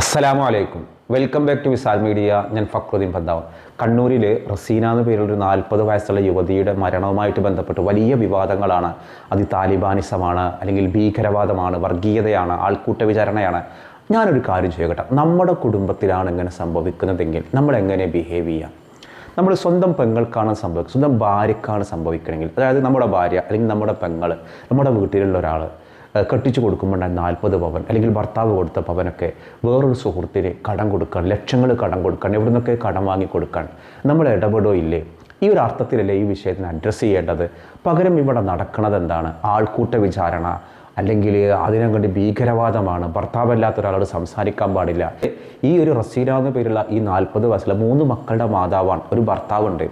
അസ്സലാമു അലൈക്കും welcome back to Wisal media ഞാൻ ഫക്രുദ്ദീൻ ബന്ധാവ് കണ്ണൂരിൽ റസീന എന്ന പേരിൽ ഒരു നാൽപ്പത് വയസ്സുള്ള യുവതിയുടെ മരണവുമായിട്ട് ബന്ധപ്പെട്ട് വലിയ വിവാദങ്ങളാണ്. അത് താലിബാനിസമാണ് അല്ലെങ്കിൽ ഭീകരവാദമാണ് വർഗീയതയാണ് ആൾക്കൂട്ട വിചാരണയാണ് ഞാനൊരു കാര്യം ചെയ്യട്ടെ. നമ്മുടെ കുടുംബത്തിലാണ് ഇങ്ങനെ സംഭവിക്കുന്നതെങ്കിൽ നമ്മൾ എങ്ങനെ ബിഹേവ് ചെയ്യാം? നമ്മൾ സ്വന്തം പെങ്ങൾക്കാണ് സംഭവിക്കുക സ്വന്തം ഭാര്യക്കാണ് സംഭവിക്കണമെങ്കിൽ അതായത് നമ്മുടെ ഭാര്യ അല്ലെങ്കിൽ നമ്മുടെ പെങ്ങൾ നമ്മുടെ വീട്ടിലുള്ള ഒരാൾ കെട്ടിച്ചു കൊടുക്കുമ്പോൾ നാൽപ്പത് പവൻ അല്ലെങ്കിൽ ഭർത്താവ് കൊടുത്ത പവനൊക്കെ വേറൊരു സുഹൃത്തിന് കടം കൊടുക്കാൻ ലക്ഷങ്ങൾ കടം കൊടുക്കാൻ എവിടെ നിന്നൊക്കെ കടം വാങ്ങി കൊടുക്കാൻ നമ്മൾ ഇടപെടോ ഇല്ലേ ഈ ഒരു അർത്ഥത്തിലല്ലേ ഈ വിഷയത്തിന് അഡ്രസ്സ് ചെയ്യേണ്ടത്? പകരം ഇവിടെ നടക്കുന്നത് എന്താണ്? ആൾക്കൂട്ട വിചാരണ അല്ലെങ്കിൽ അതിനെ കണ്ട് ഭീകരവാദമാണ്. ഭർത്താവല്ലാത്ത ഒരാളോട് സംസാരിക്കാൻ പാടില്ല. ഈ ഒരു റസീന എന്ന പേരുള്ള ഈ നാൽപ്പത് വയസ്സിലെ മൂന്ന് മക്കളുടെ മാതാവാണ് ഒരു ഭർത്താവുണ്ട്.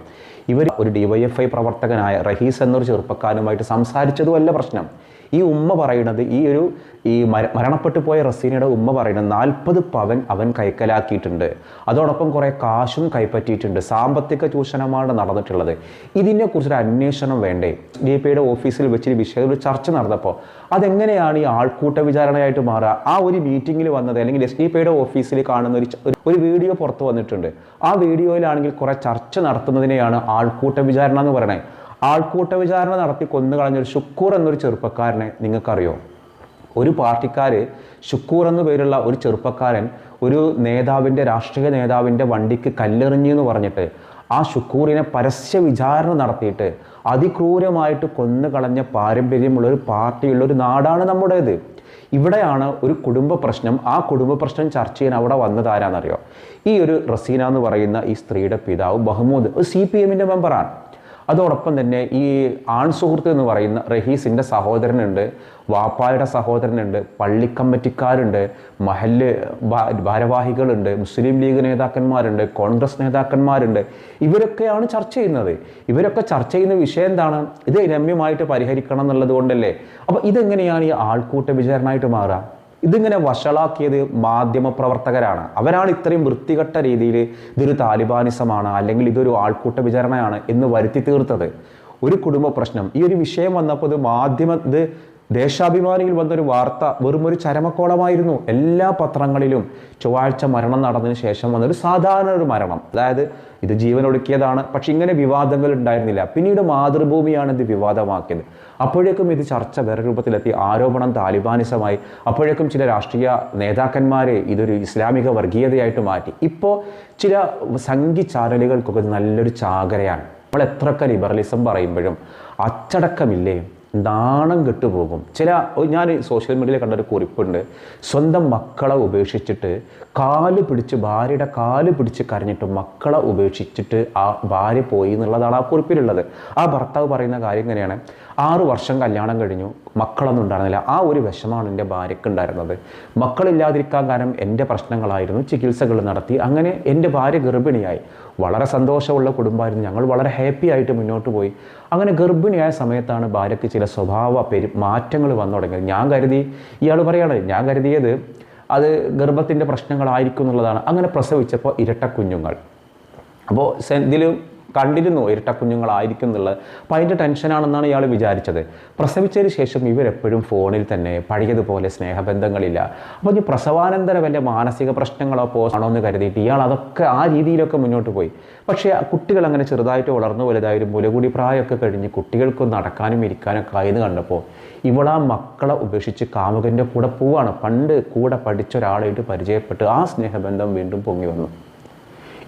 ഇവർ ഒരു ഡിവൈഎഫ്ഐ പ്രവർത്തകനായ റഹീസ് എന്നൊരു ചെറുപ്പക്കാരനുമായിട്ട് സംസാരിച്ചതുമല്ല പ്രശ്നം. ഈ ഉമ്മ പറയുന്നത് ഈ ഒരു ഈ മര മരണപ്പെട്ടു പോയ റസീനയുടെ ഉമ്മ പറയുന്നത് നാൽപ്പത് പവൻ അവൻ കൈക്കലാക്കിയിട്ടുണ്ട്. അതോടൊപ്പം കുറേ കാശും കൈപ്പറ്റിയിട്ടുണ്ട്. സാമ്പത്തിക ചൂഷണമാണ് നടന്നിട്ടുള്ളത്. ഇതിനെക്കുറിച്ചൊരു അന്വേഷണം വേണ്ടേ? ഡി പി ഐയുടെ ഓഫീസിൽ വെച്ച് ഈ വിഷയത്തിൽ ഒരു ചർച്ച നടന്നപ്പോൾ അതെങ്ങനെയാണ് ഈ ആൾക്കൂട്ട വിചാരണയായിട്ട് മാറുക? ആ ഒരു മീറ്റിങ്ങിൽ വന്നത് അല്ലെങ്കിൽ എസ് ഡി പി ഐയുടെ ഓഫീസിൽ കാണുന്ന ഒരു ഒരു- വീഡിയോ പുറത്തു വന്നിട്ടുണ്ട്. ആ വീഡിയോയിലാണെങ്കിൽ കുറേ ചർച്ച നടത്തുന്നതിനെയാണ് ആൾക്കൂട്ട വിചാരണ എന്ന് പറയണേ. ആൾക്കൂട്ട വിചാരണ നടത്തി കൊന്നുകളഞ്ഞൊരു ഷുക്കൂർ എന്നൊരു ചെറുപ്പക്കാരനെ നിങ്ങൾക്കറിയോ? ഒരു പാർട്ടിക്കാർ ഷുക്കൂർ എന്നു പേരുള്ള ഒരു ചെറുപ്പക്കാരൻ ഒരു നേതാവിന്റെ രാഷ്ട്രീയ നേതാവിന്റെ വണ്ടിക്ക് കല്ലെറിഞ്ഞു എന്ന് പറഞ്ഞിട്ട് ആ ഷുക്കൂറിനെ പരസ്യ വിചാരണ നടത്തിയിട്ട് അതിക്രൂരമായിട്ട് കൊന്നുകളഞ്ഞ പാരമ്പര്യമുള്ള ഒരു പാർട്ടിയുള്ള ഒരു നാടാണ് നമ്മുടേത്. ഇവിടെയാണ് ഒരു കുടുംബ പ്രശ്നം. ആ കുടുംബ പ്രശ്നം ചർച്ച ചെയ്യാൻ അവിടെ വന്നത് ആരാന്നറിയോ? ഈ ഒരു റസീന എന്ന് പറയുന്ന ഈ സ്ത്രീയുടെ പിതാവ് ബഹ്മൂദ് ഒരു സി പി എമ്മിന്റെ മെമ്പറാണ് അതോടൊപ്പം തന്നെ ഈ ആൺ സുഹൃത്ത് എന്ന് പറയുന്ന റഹീസിന്റെ സഹോദരനുണ്ട് വാപ്പായുടെ സഹോദരനുണ്ട് പള്ളിക്കമ്മറ്റിക്കാരുണ്ട് മഹല്ല് ഭാരവാഹികളുണ്ട് മുസ്ലിം ലീഗ് നേതാക്കന്മാരുണ്ട് കോൺഗ്രസ് നേതാക്കന്മാരുണ്ട്. ഇവരൊക്കെയാണ് ചർച്ച ചെയ്യുന്നത്. ഇവരൊക്കെ ചർച്ച ചെയ്യുന്ന വിഷയം എന്താണ്? ഇത് രമ്യമായിട്ട് പരിഹരിക്കണം എന്നുള്ളത് കൊണ്ടല്ലേ. അപ്പോൾ ഇതെങ്ങനെയാണ് ഈ ആൾക്കൂട്ട വിചാരണമായിട്ട് മാറുക ഇതിങ്ങനെ വഷളാക്കിയത് മാധ്യമ പ്രവർത്തകരാണ് അവരാണ് ഇത്രയും വൃത്തികെട്ട രീതിയിൽ ഇതൊരു താലിബാനിസമാണ് അല്ലെങ്കിൽ ഇതൊരു ആൾക്കൂട്ട വിചാരണയാണ് എന്ന് വരുത്തി തീർത്തത്. ഒരു കുടുംബ പ്രശ്നം. ഈ ഒരു വിഷയം വന്നപ്പോൾ ഇത് മാധ്യമ ഇത് ദേശാഭിമാനിയിൽ വന്നൊരു വാർത്ത വെറും ഒരു ചരമക്കോളമായിരുന്നു. എല്ലാ പത്രങ്ങളിലും ചൊവ്വാഴ്ച മരണം നടന്നതിന് ശേഷം വന്നൊരു സാധാരണ ഒരു മരണം. അതായത് ഇത് ജീവനൊടുക്കിയതാണ്. പക്ഷെ ഇങ്ങനെ വിവാദങ്ങൾ ഉണ്ടായിരുന്നില്ല. പിന്നീട് മാതൃഭൂമിയാണ് ഇത് വിവാദമാക്കിയത്. അപ്പോഴേക്കും ഇത് ചർച്ച വേറെ രൂപത്തിലെത്തി. ആരോപണം താലിബാനിസമായി. അപ്പോഴേക്കും ചില രാഷ്ട്രീയ നേതാക്കന്മാരെ ഇതൊരു ഇസ്ലാമിക വർഗീയതയായിട്ട് മാറ്റി. ഇപ്പോൾ ചില സംഘി ചാനലുകൾക്കൊക്കെ നല്ലൊരു ചാകരയാണ്. നമ്മൾ എത്രയൊക്കെ ലിബറലിസം പറയുമ്പോഴും അച്ചടക്കമില്ലേ? നാണം കെട്ടുപോകും. ചില ഞാൻ സോഷ്യൽ മീഡിയയിൽ കണ്ടൊരു കുറിപ്പുണ്ട്. സ്വന്തം മക്കളെ ഉപേക്ഷിച്ചിട്ട് കാൽ പിടിച്ച് ഭാര്യയുടെ കാൽ പിടിച്ച് കരഞ്ഞിട്ട് മക്കളെ ഉപേക്ഷിച്ചിട്ട് ആ ഭാര്യ പോയി എന്നുള്ളതാണ് ആ കുറിപ്പിലുള്ളത്. ആ ഭർത്താവ് പറയുന്ന കാര്യം ഇങ്ങനെയാണ്. ആറ് വർഷം കല്യാണം കഴിഞ്ഞു. മക്കളൊന്നും ഉണ്ടായിരുന്നില്ല. ആ ഒരു വിഷമാണ് എന്റെ ഭാര്യയ്ക്ക് ഉണ്ടായിരുന്നത്. മക്കളില്ലാതിരിക്കാൻ കാരണം എന്റെ പ്രശ്നങ്ങളായിരുന്നു. ചികിത്സകൾ നടത്തി. അങ്ങനെ എന്റെ ഭാര്യ ഗർഭിണിയായി. വളരെ സന്തോഷമുള്ള കുടുംബമായിരുന്നു. ഞങ്ങൾ വളരെ ഹാപ്പി ആയിട്ട് മുന്നോട്ട് പോയി. അങ്ങനെ ഗർഭിണിയായ സമയത്താണ് ഭാര്യയ്ക്ക് ചില സ്വഭാവ പെരു മാറ്റങ്ങൾ വന്നു തുടങ്ങിയത്. ഞാൻ കരുതി ഇയാൾ പറയാണ് ഞാൻ കരുതിയത് അത് ഗർഭത്തിന്റെ പ്രശ്നങ്ങളായിരിക്കും എന്നുള്ളതാണ്. അങ്ങനെ പ്രസവിച്ചപ്പോൾ ഇരട്ട കുഞ്ഞുങ്ങൾ. അപ്പോൾ ഇതിൽ കണ്ടിരുന്നു ഇരട്ട കുഞ്ഞുങ്ങളായിരിക്കും എന്നുള്ളത്. അപ്പോൾ അതിന്റെ ടെൻഷനാണെന്നാണ് ഇയാൾ വിചാരിച്ചത്. പ്രസവിച്ചതിന് ശേഷം ഇവരെപ്പോഴും ഫോണിൽ തന്നെ പഴയതുപോലെ സ്നേഹബന്ധങ്ങളില്ല. അപ്പോൾ ഇനി പ്രസവാനന്തര വല്ല മാനസിക പ്രശ്നങ്ങളോ പോസ്റ്റാണോ എന്ന് കരുതിയിട്ട് ഇയാൾ അതൊക്കെ ആ രീതിയിലൊക്കെ മുന്നോട്ട് പോയി. പക്ഷേ കുട്ടികൾ അങ്ങനെ ചെറുതായിട്ട് വളർന്നു വലുതായൊരു മുലകൂടി പ്രായമൊക്കെ കഴിഞ്ഞ് കുട്ടികൾക്ക് നടക്കാനും ഇരിക്കാനൊക്കെ ആയെന്ന് കണ്ടപ്പോൾ ഇവളാ മക്കളെ ഉപേക്ഷിച്ച് കാമുകന്റെ കൂടെ പോവാണ്. പണ്ട് കൂടെ പഠിച്ച ഒരാളായിട്ട് പരിചയപ്പെട്ട് ആ സ്നേഹബന്ധം വീണ്ടും പൊങ്ങി വന്നു.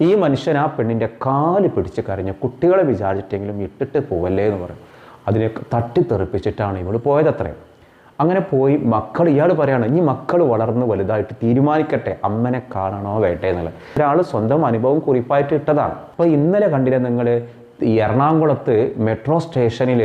ഈ മനുഷ്യൻ ആ പെണ്ണിന്റെ കാൽ പിടിച്ച് കരഞ്ഞ് കുട്ടികളെ വിചാരിച്ചിട്ടെങ്കിലും ഇട്ടിട്ട് പോവല്ലേ എന്ന് പറയും. അതിനെ തട്ടിത്തെറിപ്പിച്ചിട്ടാണ് ഇവൾ പോയത് അത്രയും അങ്ങനെ പോയി മക്കൾ ഇയാൾ പറയാണ് ഇനി മക്കൾ വളർന്ന് വലുതായിട്ട് തീരുമാനിക്കട്ടെ അമ്മനെ കാണണോ വേട്ടേ എന്നുള്ളത്. ഒരാൾ സ്വന്തം അനുഭവം കുറിപ്പായിട്ട് ഇട്ടതാണ്. അപ്പോൾ ഇന്നലെ കണ്ടില്ല നിങ്ങൾ ഈ എറണാകുളത്ത് മെട്രോ സ്റ്റേഷനിൽ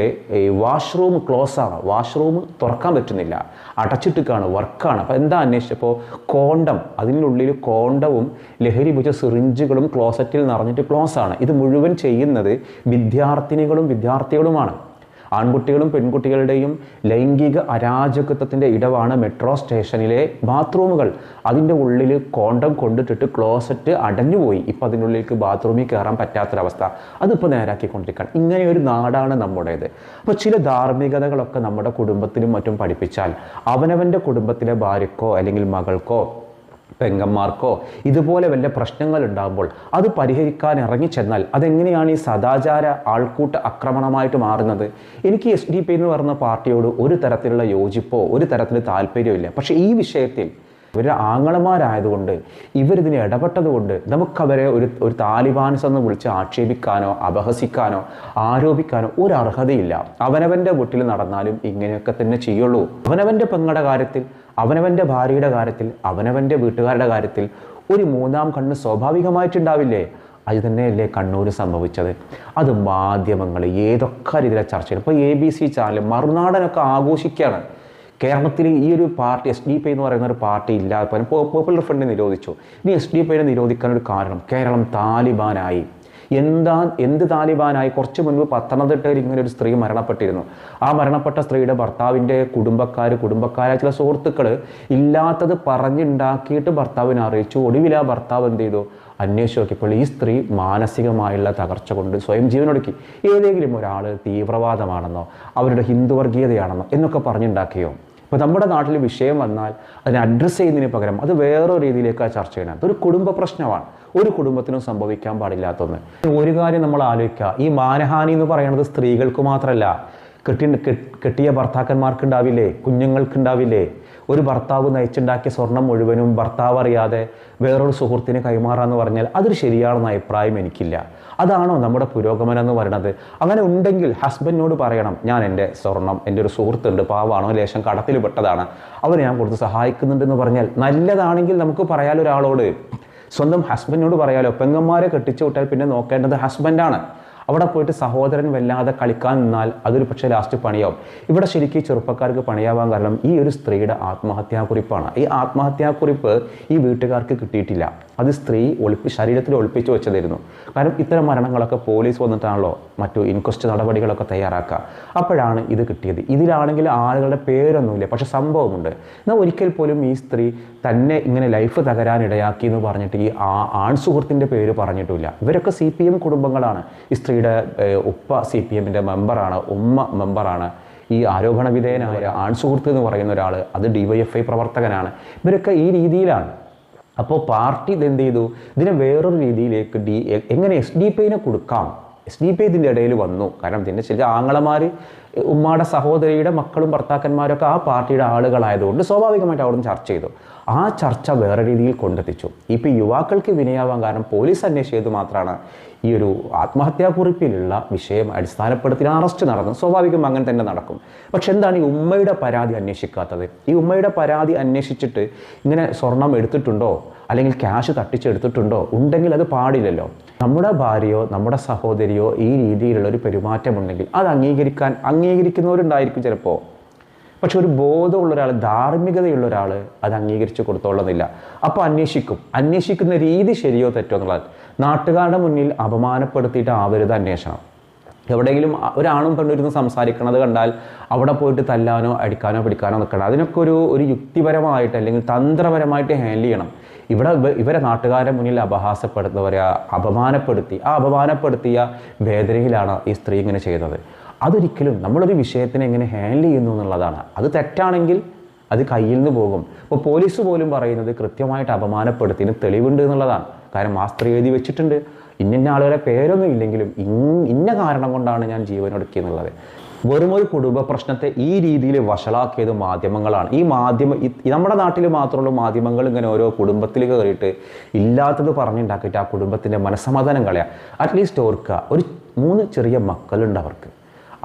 വാഷ്റൂം ക്ലോസ് ആണ് വാഷ്റൂം തുറക്കാൻ പറ്റുന്നില്ല. അടച്ചിട്ടിക്കാണ് വർക്കാണ്. അപ്പോൾ എന്താ അന്വേഷിച്ചപ്പോൾ കോണ്ടം അതിനുള്ളിൽ കോണ്ടവും ലഹരി പിടിച്ച സിറിഞ്ചുകളും ക്ലോസറ്റിൽ നിറഞ്ഞിട്ട് ക്ലോസ് ആണ് ഇത് മുഴുവൻ ചെയ്യുന്നത് വിദ്യാർത്ഥിനികളും വിദ്യാർത്ഥികളുമാണ്. ആൺകുട്ടികളും പെൺകുട്ടികളുടെയും ലൈംഗിക അരാജകത്വത്തിന്റെ ഇടവാണ് മെട്രോ സ്റ്റേഷനിലെ ബാത്റൂമുകൾ. അതിന്റെ ഉള്ളിൽ കോണ്ടം കൊണ്ടിട്ടിട്ട് ക്ലോസറ്റ് അടഞ്ഞുപോയി. ഇപ്പം അതിനുള്ളിലേക്ക് ബാത്റൂമിൽ കയറാൻ പറ്റാത്തൊരവസ്ഥ. അതിപ്പോൾ നേരാക്കിക്കൊണ്ടിരിക്കുകയാണ് ഇങ്ങനെ ഒരു നാടാണ് നമ്മുടേത്. അപ്പോൾ ചില ധാർമ്മികതകളൊക്കെ നമ്മുടെ കുടുംബത്തിലും മറ്റും പഠിപ്പിച്ചാൽ അവനവന്റെ കുടുംബത്തിലെ ഭാര്യക്കോ അല്ലെങ്കിൽ മകൾക്കോ പെങ്ങന്മാർക്കോ ഇതുപോലെ വല്ല പ്രശ്നങ്ങൾ ഉണ്ടാകുമ്പോൾ അത് പരിഹരിക്കാൻ ഇറങ്ങിച്ചെന്നാൽ അതെങ്ങനെയാണ് ഈ സദാചാര ആൾക്കൂട്ട ആക്രമണമായിട്ട് മാറുന്നത്? എനിക്ക് എസ് ഡി പി എന്ന് പറയുന്ന പാർട്ടിയോട് ഒരു തരത്തിലുള്ള യോജിപ്പോ ഒരു തരത്തിൽ താല്പര്യമില്ല പക്ഷേ ഈ വിഷയത്തിൽ ഇവരുടെ ആങ്ങളമാരായതുകൊണ്ട് ഇവരിതിന് ഇടപെട്ടതുകൊണ്ട് നമുക്കവരെ ഒരു ഒരു താലിബാൻസ് എന്ന് വിളിച്ച് ആക്ഷേപിക്കാനോ അപഹസിക്കാനോ ആരോപിക്കാനോ ഒരു അർഹതയില്ല അവനവന്റെ വീട്ടിൽ നടന്നാലും ഇങ്ങനെയൊക്കെ തന്നെ ചെയ്യുള്ളൂ. അവനവന്റെ പെങ്ങളുടെ കാര്യത്തിൽ അവനവന്റെ ഭാര്യയുടെ കാര്യത്തിൽ അവനവന്റെ വീട്ടുകാരുടെ കാര്യത്തിൽ ഒരു മൂന്നാം കണ്ണ് സ്വാഭാവികമായിട്ടുണ്ടാവില്ലേ? അത് തന്നെയല്ലേ കണ്ണൂർ സംഭവിച്ചത്. അത് മാധ്യമങ്ങൾ ഏതൊക്കെ രീതിയിലെ ചർച്ചകൾ ഇപ്പോൾ എ ബി സി ചാനൽ മറുനാടനൊക്കെ ആഘോഷിക്കുകയാണ് കേരളത്തിൽ ഈ ഒരു പാർട്ടി എസ് ഡി പി എന്ന് പറയുന്ന ഒരു പാർട്ടി ഇല്ലാതെ പോലും പോപ്പുലർ ഫ്രണ്ട് നിരോധിച്ചു. ഇനി എസ് ഡി പിയെ നിരോധിക്കാൻ ഒരു കാരണം കേരളം താലിബാനായി. എന്താ എന്ത് താലിബാനായി? കുറച്ച് മുൻപ് പത്തനംതിട്ടയിൽ ഇങ്ങനെ ഒരു സ്ത്രീ മരണപ്പെട്ടിരുന്നു. ആ മരണപ്പെട്ട സ്ത്രീയുടെ ഭർത്താവിന്റെ കുടുംബക്കാർ കുടുംബക്കാരായ ചില സുഹൃത്തുക്കൾ ഇല്ലാത്തത് പറഞ്ഞുണ്ടാക്കിയിട്ട് ഭർത്താവിനെ അറിയിച്ചു. ഒടുവിൽ ആ ഭർത്താവ് എന്ത് ചെയ്തു? അന്വേഷിച്ച് നോക്കിയപ്പോൾ ഈ സ്ത്രീ മാനസികമായുള്ള തകർച്ച കൊണ്ട് സ്വയം ജീവനൊടുക്കി. ഏതെങ്കിലും ഒരാൾ തീവ്രവാദമാണെന്നോ അവരുടെ ഹിന്ദുവർഗീയതയാണെന്നോ എന്നൊക്കെ പറഞ്ഞുണ്ടാക്കിയോ? ഇപ്പോൾ നമ്മുടെ നാട്ടിൽ വിഷയം വന്നാൽ അതിനെ അഡ്രസ്സ് ചെയ്യുന്നതിന് പകരം അത് വേറെ രീതിയിലേക്ക് ചർച്ച ചെയ്യണം. അതൊരു കുടുംബ പ്രശ്നമാണ്. ഒരു കുടുംബത്തിനും സംഭവിക്കാൻ പാടില്ലാത്തൊന്ന് ഒരു കാര്യം നമ്മൾ ആലോചിക്കുക. ഈ മാനഹാനി എന്ന് പറയുന്നത് സ്ത്രീകൾക്ക് മാത്രമല്ല. കെട്ടി കെട്ടിയ ഭർത്താക്കന്മാർക്കുണ്ടാവില്ലേ കുഞ്ഞുങ്ങൾക്കുണ്ടാവില്ലേ ഒരു ഭർത്താവ് നയിച്ചുണ്ടാക്കിയ സ്വർണം മുഴുവനും ഭർത്താവ് അറിയാതെ വേറൊരു സുഹൃത്തിന് കൈമാറാന്ന് പറഞ്ഞാൽ അതൊരു ശരിയാണെന്ന അഭിപ്രായം എനിക്കില്ല. അതാണോ നമ്മുടെ പുരോഗമനം എന്ന് പറയുന്നത് അങ്ങനെ ഉണ്ടെങ്കിൽ ഹസ്ബൻഡിനോട് പറയണം ഞാൻ എന്റെ സ്വർണം എന്റെ ഒരു സുഹൃത്തുണ്ട് പാവാണോ ലേശം കടത്തിൽ പെട്ടതാണ് അവനെ ഞാൻ കൊടുത്ത് സഹായിക്കുന്നുണ്ടെന്ന് പറഞ്ഞാൽ നല്ലതാണെങ്കിൽ നമുക്ക് പറയാലോ ഒരാളോട്. സ്വന്തം ഹസ്ബൻഡിനോട് പറയാലോ പെങ്ങന്മാരെ കെട്ടിച്ചു വിട്ടാൽ പിന്നെ നോക്കേണ്ടത് ഹസ്ബൻഡാണ്. അവിടെ പോയിട്ട് സഹോദരൻ വല്ലാതെ കളിക്കാൻ നിന്നാൽ അതൊരു പക്ഷേ ലാസ്റ്റ് പണിയാവും. ഇവിടെ ശരിക്കും ചെറുപ്പക്കാർക്ക് പണിയാവാൻ കാരണം ഈ ഒരു സ്ത്രീയുടെ ആത്മഹത്യാക്കുറിപ്പാണ് ഈ ആത്മഹത്യാക്കുറിപ്പ് ഈ വീട്ടുകാർക്ക് കിട്ടിയിട്ടില്ല. അത് സ്ത്രീ ഒളിപ്പി ശരീരത്തിൽ ഒളിപ്പിച്ചു വെച്ചതായിരുന്നു. കാരണം ഇത്തരം മരണങ്ങളൊക്കെ പോലീസ് വന്നിട്ടാണല്ലോ മറ്റു ഇൻക്വസ്റ്റ് നടപടികളൊക്കെ തയ്യാറാക്കുക. അപ്പോഴാണ് ഇത് കിട്ടിയത്. ഇതിലാണെങ്കിൽ ആളുകളുടെ പേരൊന്നുമില്ല പക്ഷെ സംഭവമുണ്ട്. എന്നാൽ ഒരിക്കൽ പോലും ഈ സ്ത്രീ തന്നെ ഇങ്ങനെ ലൈഫ് തകരാനിടയാക്കി എന്ന് പറഞ്ഞിട്ട് ഈ ആൺ സുഹൃത്തിന്റെ പേര് പറഞ്ഞിട്ടില്ല. ഇവരൊക്കെ സി പി എം കുടുംബങ്ങളാണ്. ഈ സ്ത്രീയുടെ ഏഹ്, ഉപ്പ സി പി എമ്മിന്റെ മെമ്പറാണ് ഉമ്മ മെമ്പറാണ് ഈ ആരോപണ വിധേയനായ ആൺ സുഹൃത്ത് എന്ന് പറയുന്ന ഒരാൾ അത് ഡിവൈഎഫ്ഐ പ്രവർത്തകനാണ്. ഇവരൊക്കെ ഈ രീതിയിലാണ്. അപ്പോൾ പാർട്ടി ഇത് എന്ത് ചെയ്തു? ഇതിനെ വേറൊരു രീതിയിലേക്ക് ഡി എങ്ങനെ എസ് ഡി പി കൊടുക്കാം? എസ് ഡി പി ഇതിന്റെ ഇടയിൽ വന്നു. കാരണം ഇതിന്റെ ചില ആങ്ങളമാർ ഉമ്മയുടെ സഹോദരിയുടെ മക്കളും ഭർത്താക്കന്മാരൊക്കെ ആ പാർട്ടിയുടെ ആളുകളായതുകൊണ്ട് സ്വാഭാവികമായിട്ട് അവിടുന്ന് ചർച്ച ചെയ്തു. ആ ചർച്ച വേറെ രീതിയിൽ കൊണ്ടെത്തിച്ചു. ഇപ്പോൾ യുവാക്കൾക്ക് വിനയാവാൻ കാരണം പോലീസ് അന്വേഷിച്ചത് മാത്രമാണ് ഈ ഒരു ആത്മഹത്യാക്കുറിപ്പിലുള്ള വിഷയം അടിസ്ഥാനപ്പെടുത്തി അറസ്റ്റ് നടന്നു സ്വാഭാവികം അങ്ങനെ തന്നെ നടക്കും. പക്ഷെ എന്താണ് ഈ ഉമ്മയുടെ പരാതി അന്വേഷിക്കാത്തത്? ഈ ഉമ്മയുടെ പരാതി അന്വേഷിച്ചിട്ട് ഇങ്ങനെ സ്വർണം എടുത്തിട്ടുണ്ടോ? അല്ലെങ്കിൽ ക്യാഷ് തട്ടിച്ചെടുത്തിട്ടുണ്ടോ? ഉണ്ടെങ്കിൽ അത് പാടില്ലല്ലോ. നമ്മുടെ ഭാര്യയോ നമ്മുടെ സഹോദരിയോ ഈ രീതിയിലുള്ള ഒരു പെരുമാറ്റമുണ്ടെങ്കിൽ അത് അംഗീകരിക്കാൻ അംഗീകരിക്കുന്നവരുണ്ടായിരിക്കും ചിലപ്പോൾ പക്ഷെ ഒരു ബോധമുള്ള ഒരാൾ ധാർമ്മികതയുള്ള ഒരാൾ അത് അംഗീകരിച്ച് കൊടുത്തോളുന്നില്ല. അപ്പോൾ അന്വേഷിക്കും. അന്വേഷിക്കുന്ന രീതി ശരിയോ തെറ്റോ എന്നുള്ളത് നാട്ടുകാരുടെ മുന്നിൽ അപമാനപ്പെടുത്തിയിട്ട് ആവരുത് അന്വേഷണം. എവിടെയെങ്കിലും ഒരാണും പെണ്ണിരുന്ന് സംസാരിക്കണത് കണ്ടാൽ അവിടെ പോയിട്ട് തല്ലാനോ അടിക്കാനോ പിടിക്കാനോ നിൽക്കണം അതിനൊക്കെ ഒരു ഒരു യുക്തിപരമായിട്ട് അല്ലെങ്കിൽ തന്ത്രപരമായിട്ട് ഹാൻഡിൽ ചെയ്യണം. ഇവിടെ ഇവരെ നാട്ടുകാരുടെ മുന്നിൽ അപഹാസപ്പെടുത്തവരെ അപമാനപ്പെടുത്തി ആ അപമാനപ്പെടുത്തിയ വേദനയിലാണ് ഈ സ്ത്രീ ഇങ്ങനെ ചെയ്തത്. അതൊരിക്കലും നമ്മളൊരു വിഷയത്തിനെ എങ്ങനെ ഹാൻഡിൽ ചെയ്യുന്നു എന്നുള്ളതാണ്. അത് തെറ്റാണെങ്കിൽ അത് കയ്യിൽ നിന്ന് പോകും. ഇപ്പോൾ പോലീസ് പോലും പറയുന്നത് കൃത്യമായിട്ട് അപമാനപ്പെടുത്തിന് തെളിവുണ്ട് എന്നുള്ളതാണ്. കാരണം ആ സ്ത്രീ എഴുതി വെച്ചിട്ടുണ്ട്. ഇന്ന ആളുകളെ പേരൊന്നും ഇല്ലെങ്കിലും ഇന്ന കാരണം കൊണ്ടാണ് ഞാൻ ജീവനൊടുക്കിയെന്നുള്ളത് വെറും ഒരു കുടുംബ പ്രശ്നത്തെ ഈ രീതിയിൽ വഷളാക്കിയത് മാധ്യമങ്ങളാണ്. ഈ മാധ്യമ നമ്മുടെ നാട്ടിൽ മാത്രമുള്ള മാധ്യമങ്ങൾ ഇങ്ങനെ ഓരോ കുടുംബത്തിൽ കയറിയിട്ട് ഇല്ലാത്തത് പറഞ്ഞുണ്ടാക്കിയിട്ട് ആ കുടുംബത്തിന്റെ മനസ്സമാധാനം കളയുക അറ്റ്ലീസ്റ്റ് ഓർക്കുക ഒരു മൂന്ന് ചെറിയ മക്കളുണ്ട് അവർക്ക്.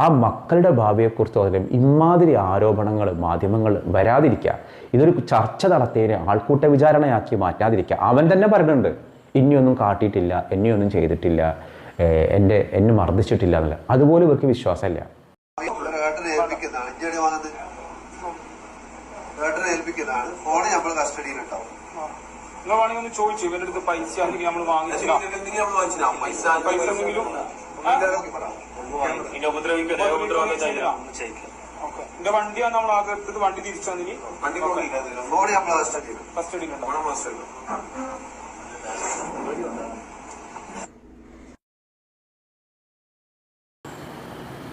ആ മക്കളുടെ ഭാവിയെക്കുറിച്ച് അതിലും ഇമാതിരി ആരോപണങ്ങൾ മാധ്യമങ്ങൾ വരാതിരിക്കുക. ഇതൊരു ചർച്ച നടത്തിയതിന് ആൾക്കൂട്ട വിചാരണയാക്കി മാറ്റാതിരിക്കുക. അവൻ തന്നെ പറയുന്നുണ്ട് ഇനിയൊന്നും കാട്ടിയിട്ടില്ല എന്നെയൊന്നും ചെയ്തിട്ടില്ല എന്റെ എന്നെ മർദ്ദിച്ചിട്ടില്ല എന്നല്ല. അതുപോലെ ഇവർക്ക് വിശ്വാസമില്ല. ഏൽപ്പിക്കുന്നതാണ്. ഫോണ് നമ്മൾ കസ്റ്റഡിയിൽ ഉണ്ടാവും നിങ്ങൾ വേണമെങ്കിൽ ഒന്ന് ചോദിച്ചു ഇവരുടെ അടുത്ത് പൈസ ആണെങ്കിൽ നമ്മൾ പൈസ എന്തെങ്കിലും ഓക്കെ. എന്റെ വണ്ടിയാണ് നമ്മൾ ആകെ എടുത്തിട്ട് വണ്ടി തിരിച്ചു വന്നിനി. ഫോണ് നമ്മൾ കസ്റ്റഡിയിൽ കസ്റ്റഡിയിൽ ഉണ്ടാവും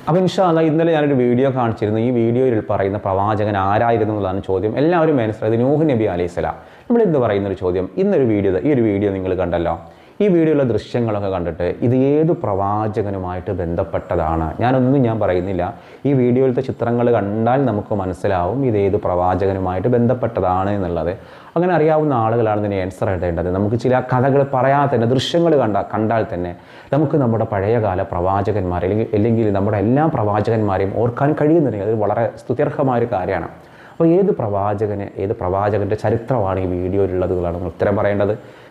അപ്പോൾ ഇൻഷാല്ല ഇന്നലെ ഞാനൊരു വീഡിയോ കാണിച്ചിരുന്നു. ഈ വീഡിയോയിൽ പറയുന്ന പ്രവാചകൻ ആരായിരുന്നു എന്നുള്ളതാണ് ചോദ്യം. എല്ലാവരും മനസ്സിലായത് നൂഹ് നബി അലൈഹി സ്വലാം. നമ്മൾ എന്ത് പറയുന്ന ഒരു ചോദ്യം? ഇന്നൊരു വീഡിയോ ഈ ഒരു വീഡിയോ നിങ്ങൾ കണ്ടല്ലോ. ഈ വീഡിയോയിലെ ദൃശ്യങ്ങളൊക്കെ കണ്ടിട്ട് ഇത് ഏത് പ്രവാചകനുമായിട്ട് ബന്ധപ്പെട്ടതാണ്? ഞാനൊന്നും ഞാൻ പറയുന്നില്ല. ഈ വീഡിയോയിലത്തെ ചിത്രങ്ങൾ കണ്ടാൽ നമുക്ക് മനസ്സിലാവും ഇത് ഏത് പ്രവാചകനുമായിട്ട് ബന്ധപ്പെട്ടതാണ് എന്നുള്ളത്. അങ്ങനെ അറിയാവുന്ന ആളുകളാണ് ഇതിന് ആൻസർ എഴുതേണ്ടത് നമുക്ക് ചില കഥകൾ പറയാതെ തന്നെ ദൃശ്യങ്ങൾ കണ്ട കണ്ടാൽ തന്നെ നമുക്ക് നമ്മുടെ പഴയകാല പ്രവാചകന്മാർ അല്ലെങ്കിൽ അല്ലെങ്കിൽ നമ്മുടെ എല്ലാ പ്രവാചകന്മാരെയും ഓർക്കാൻ കഴിയുന്നുണ്ടെങ്കിൽ അത് വളരെ സ്തുത്യർഹമായ ഒരു കാര്യമാണ്. അപ്പോൾ ഏത് പ്രവാചകന് ഏത് പ്രവാചകന്റെ ചരിത്രമാണ് ഈ വീഡിയോയിലുള്ളത് എന്നുള്ളതാണ് നിങ്ങൾ ഉത്തരം പറയേണ്ടത്.